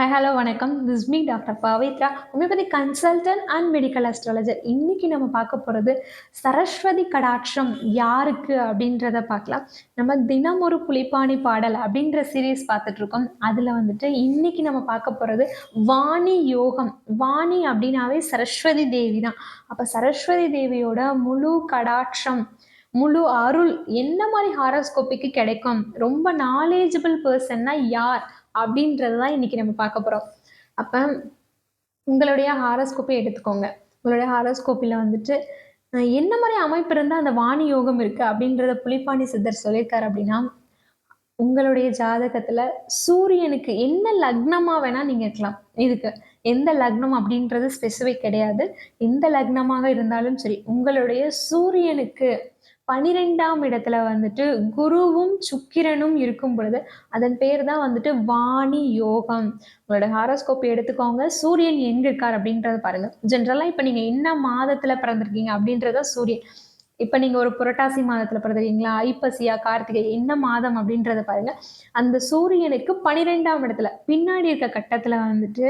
Hi hello வணக்கம். This me doctor Pavithra homeopathy consultant and medical astrologer இன்னைக்கு நம்ம பார்க்க போகிறது சரஸ்வதி கடாட்சம் யாருக்கு அப்படின்றத பார்க்கலாம். நம்ம தினம் ஒரு புலிப்பாணி பாடல் அப்படின்ற சீரீஸ் பார்த்துட்ருக்கோம் அதில் வந்துட்டு இன்னைக்கு நம்ம பார்க்க போகிறது வாணி யோகம். வாணி அப்படின்னாவே சரஸ்வதி தேவி தான். அப்போ சரஸ்வதி தேவியோட முழு கடாட்சம் முழு அருள் என்ன மாதிரி ஹாரோஸ்கோப்பிக்கு கிடைக்கும்? ரொம்ப நாலேஜபிள் பர்சன்னா யார்? அப்படின்றது தான் இன்னைக்கு நம்ம பார்க்க போகிறோம் அப்போ உங்களுடைய ஹாரோஸ்கோப்பை எடுத்துக்கோங்க. உங்களுடைய ஹாரோஸ்கோப்பில் வந்துட்டு என்ன மாதிரி அமைப்பு இருந்தால் அந்த வாணி யோகம் இருக்குது அப்படின்றத புலிப்பாணி சித்தர் சொல்லியிருக்காரு அப்படின்னா உங்களுடைய ஜாதகத்தில் சூரியனுக்கு என்ன லக்னமாக வேணால் நீங்கள் இருக்கலாம். இதுக்கு எந்த லக்னம் அப்படின்றது ஸ்பெசிஃபிக் கிடையாது. எந்த லக்னமாக இருந்தாலும் சரி உங்களுடைய சூரியனுக்கு பனிரெண்டாம் இடத்துல வந்துட்டு குருவும் சுக்கிரனும் இருக்கும் பொழுது அதன் பேர் தான் வந்துட்டு வாணி யோகம். உங்களோட ஹாரோஸ்கோப் எடுத்துக்கோங்க. சூரியன் எங்க இருக்கார் அப்படின்றத பாருங்க. ஜென்ரலா இப்போ நீங்க என்ன மாதத்துல பிறந்திருக்கீங்க அப்படின்றத சூரியன். இப்போ நீங்கள் ஒரு புரட்டாசி மாதத்தில் பிறந்திருக்கீங்களா? ஐப்பசியா கார்த்திகை என்ன மாதம் அப்படின்றத பாருங்க. அந்த சூரியனுக்கு பனிரெண்டாம் இடத்துல பின்னாடி இருக்க கட்டத்தில் வந்துட்டு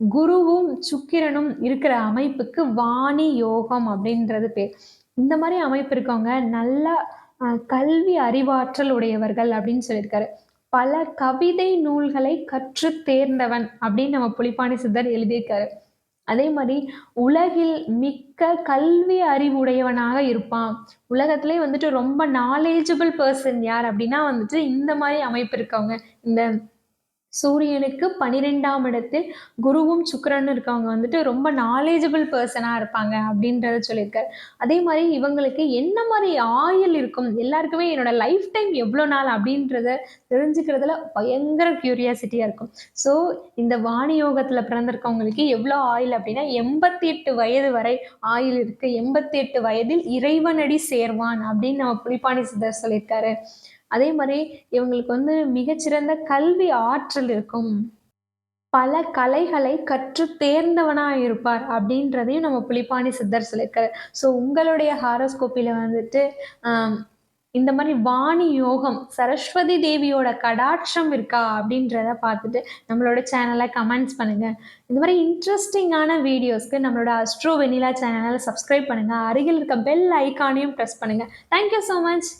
குருவும் சுக்கிரனும் இருக்கிற அமைப்புக்கு வாணி யோகம் அப்படின்றது பேர். இந்த மாதிரி அமைப்பு இருக்கவங்க நல்ல கல்வி அறிவாற்றல் உடையவர்கள் அப்படின்னு சொல்லியிருக்காரு. பல கவிதை நூல்களை கற்று தேர்ந்தவன் அப்படின்னு நம்ம புலிப்பாணி சித்தர் எழுதியிருக்காரு. அதே மாதிரி உலகில் மிக்க கல்வி அறிவுடையவனாக இருப்பான். உலகத்திலே வந்துட்டு ரொம்ப நாலேஜபிள் பர்சன் யார் அப்படின்னா வந்துட்டு இந்த மாதிரி அமைப்பு இருக்கவங்க. இந்த சூரியனுக்கு பன்னிரெண்டாம் இடத்தில் குருவும் சுக்கரனும் இருக்கவங்க வந்துட்டு ரொம்ப நாலேஜபிள் பர்சனாக இருப்பாங்க அப்படின்றத சொல்லியிருக்காரு. அதே மாதிரி இவங்களுக்கு என்ன மாதிரி ஆயுள் இருக்கும்? எல்லாருக்குமே என்னோட லைஃப் டைம் எவ்வளோ நாள் அப்படின்றத தெரிஞ்சுக்கிறதுல பயங்கர க்யூரியாசிட்டியாக இருக்கும். ஸோ இந்த வாணி யோகத்தில் பிறந்திருக்கவங்களுக்கு எவ்வளோ ஆயில் அப்படின்னா எண்பத்தி எட்டு வயது வரை ஆயுள் இருக்குது எண்பத்தி எட்டு வயதில் இறைவனடி சேர்வான் அப்படின்னு நம்ம புலிப்பாணி சித்தர் சொல்லியிருக்காரு. அதே மாதிரி இவங்களுக்கு வந்து மிகச்சிறந்த கல்வி ஆற்றல் இருக்கும். பல கலைகளை கற்று தேர்ந்தவனாக இருப்பார் அப்படின்றதையும் நம்ம புலிப்பாணி சித்தர் சொல்லியிருக்காரு. ஸோ உங்களுடைய ஹாரோஸ்கோப்பில் வந்துட்டு இந்த மாதிரி வாணி யோகம் சரஸ்வதி தேவியோட கடாட்சம் இருக்கா அப்படின்றத பார்த்துட்டு நம்மளோட சேனலை கமெண்ட்ஸ் பண்ணுங்க. இந்த மாதிரி இன்ட்ரெஸ்டிங்கான வீடியோஸ்க்கு நம்மளோட அஸ்ட்ரோ வெனிலா சேனலை சப்ஸ்கிரைப் பண்ணுங்க. அருகில் இருக்க பெல் ஐக்கானையும் ப்ரெஸ் பண்ணுங்க. Thank you so much